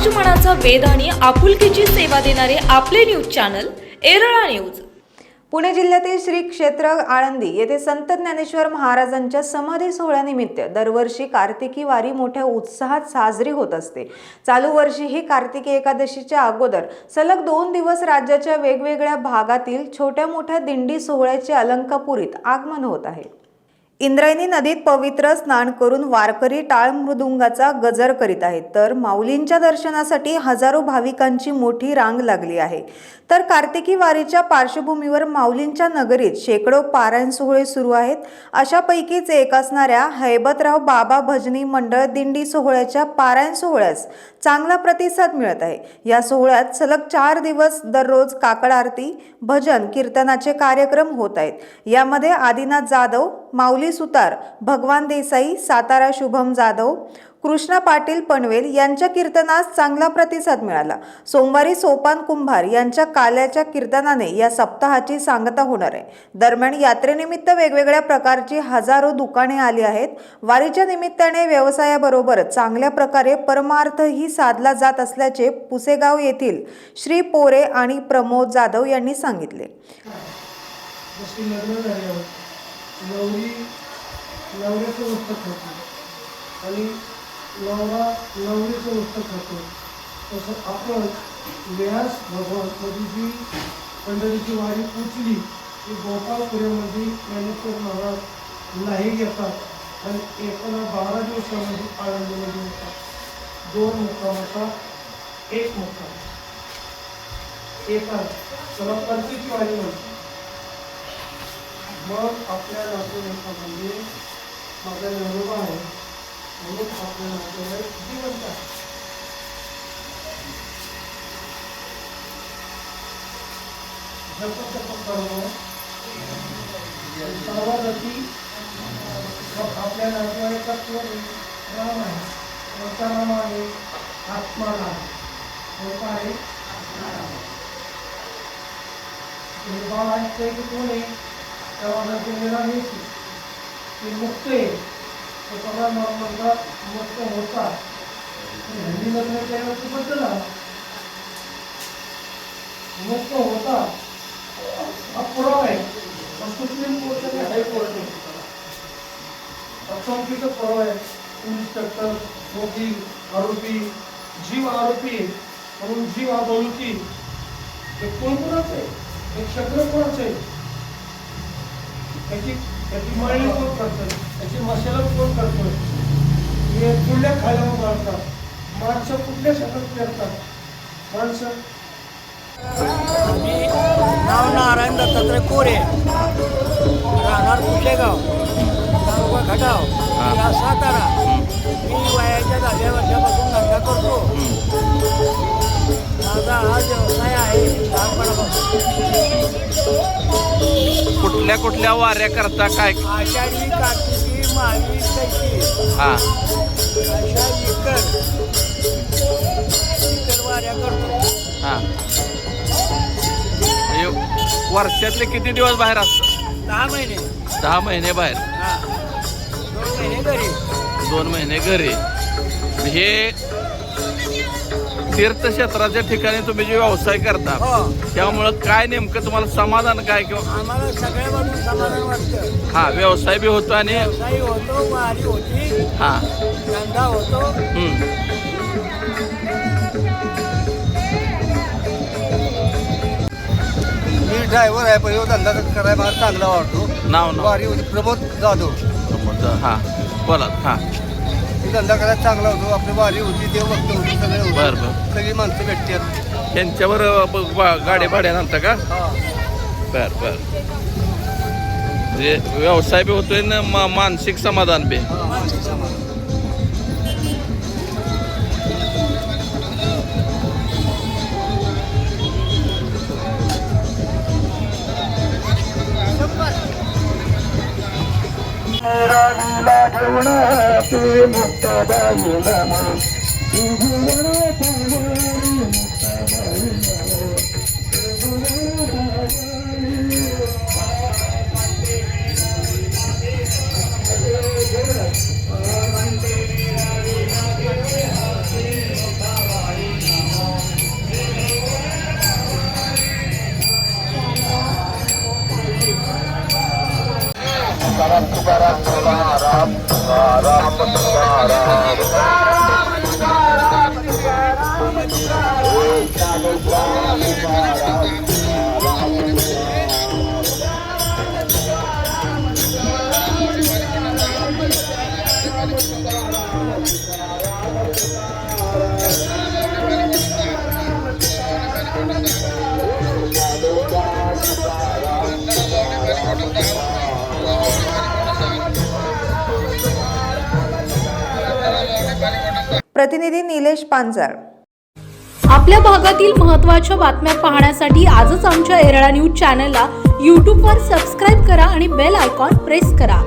समाजमनाचा वेध आणि आपुलकीची सेवा देणारे आपले news channel Erala news. Pune जिल्ह्यातील श्री क्षेत्र आळंदी येथे संत ज्ञानेश्वर महाराजांच्या समाधी सोहळ्यानिमित्त दरवर्षी कार्तिकी वारी मोठ्या उत्साहात साजरी होत असते. चालू वर्षी ही कार्तिकी एकादशीच्या अगोदर सलग दोन दिवस राज्याच्या वेगवेगळ्या भागातील छोट्या मोठ्या दिंडी सोहळ्याचे अलंकापुरीत आगमन होत आहे. इंद्रायणी नदीत पवित्र स्नान करून वारकरी टाळ मृदुंगाचा गजर करीत आहेत. तर माऊलींच्या दर्शनासाठी हजारो भाविकांची मोठी रांग लागली आहे. तर कार्तिकी वारीच्या पार्श्वभूमीवर माऊलींच्या नगरीत शेकडो पारायण सोहळे सुरू आहेत. अशापैकीच एक असणाऱ्या हैबतराव बाबा भजनी मंडळ दिंडी सोहळ्याच्या पारायण सोहळ्यास चांगला प्रतिसाद मिळत आहे. या सोहळ्यात सलग चार दिवस दररोज काकड आरती भजन कीर्तनाचे कार्यक्रम होत आहेत. यामध्ये आदिनाथ जाधव माऊली सुतार भगवान देसाई सातारा शुभम जाधव कृष्णा पाटील पनवेल यांच्या कीर्तनास चांगला प्रतिसाद मिळाला. सोमवारी सोपान कुंभार यांच्या काल्याच्या कीर्तनाने या सप्ताहाची सांगता होणार आहे. दरम्यान यात्रेनिमित्त वेगवेगळ्या प्रकारची हजारो दुकाने आली आहेत. वारीच्या निमित्ताने व्यवसायाबरोबर चांगल्या प्रकारे परमार्थही साधला जात असल्याचे पुसेगाव येथील श्री पोरे आणि प्रमोद जाधव यांनी सांगितले. नवरी नवऱ्याचं पुस्तक खातो. आणि नवरा नवरीचं पुस्तक खातो. तसं आपण व्यास भगवान जी पंढरीची वारी पोचली की गोपाळपुऱ्यामध्ये ज्ञानेश्वर महाराज नाही घेतात आणि एकाला बारा दिवसामध्ये आळंदीमध्ये येतात. दोन मुक्कामाचा एक मुक्काम. एका त्याला परतीची वारी म्हणतात मग आपल्या नातेवाईकामध्ये माझा नरोबा आहे म्हणून आपल्या नातेवाईक जिवंत आहे जप आपल्या नातेवाईकात कोण आहे? राम आहे. कोणता राम आहे आत्माराम कोणता आहे तुम्ही बाळ ऐकतंय की कोण आहे? तेव्हा ते निराश ते मुक्त येईल तो सगळा मुलगा मुक्त होता. हिंदी लग्न केल्यावरती बद्दल मुक्त होता. हा पुरावा आहे. पण सुप्रीम कोर्ट आणि हायकोर्ट चौकीचा पुरावा आहे. इन्स्पेक्टर वकील आरोपी जीव आरोपी म्हणून जीव हा हे कोण कोणाचं? आहे हे क्षत्र कोणाचं? आहे त्याची त्याची मळणी कोण करतोय? त्याची मशाला कोण करतोय? हे कुठल्या खायला मारतात? माणसं कुठल्या शेतात पेरतात? माणसं मी नाव नारायण दत्तात्रय कोरे. राहणार कुशेगाव तालुका खटाव. जिल्हा सातारा. मी वयाच्या दहाव्या वर्षापासून धंदा करतो. माझा हा व्यवसाय आहे. कुठल्या कुठल्या वाऱ्या करता काय? आषाढी कार्तिकी हा. अशा इकर इकर वाऱ्या करतो. हा. म्हणजे वर्षातले किती दिवस बाहेर असतात? दहा महिने. दहा महिने बाहेर. हा. दोन महिने घरी. दोन महिने घरी. हे तीर्थक्षेत्राच्या ठिकाणी तुम्ही जे व्यवसाय करता हो. त्यामुळं काय नेमकं तुम्हाला समाधान काय किंवा आम्हाला सगळ्या बाजून समाधान वाटतं. हा व्यवसाय बी होतो आणि व्यवसाय होतो वारी होती. हा. धंदा होतो. हम्म. मी ड्रायव्हर आहे पण ह्यो धंदा करायला मला चांगला वाटतो. नाव नाव. वारी होती प्रमोद जाधव. हा. बोला हा. ही धंदा करायला चांगला होतो आपली वारी होती देव भक्त होती सगळे बरं बरं. सगळी माणसं भेटतात. यांच्यावर ब- बा- गाडी भाड्यानं आणता का? हा. बर बर. म्हणजे व्यवसाय बी होतोय ना मानसिक समाधान बी. हा, माणसं समाज. मुक्त प्रतिनिधी निलेश पांचाळ आपल्या भागातील महत्त्वाच्या बातम्या पाहण्यासाठी आजच आमच्या एरळा न्यूज चॅनलला यूट्यूबवर सबस्क्राईब करा आणि बेल आयकॉन प्रेस करा.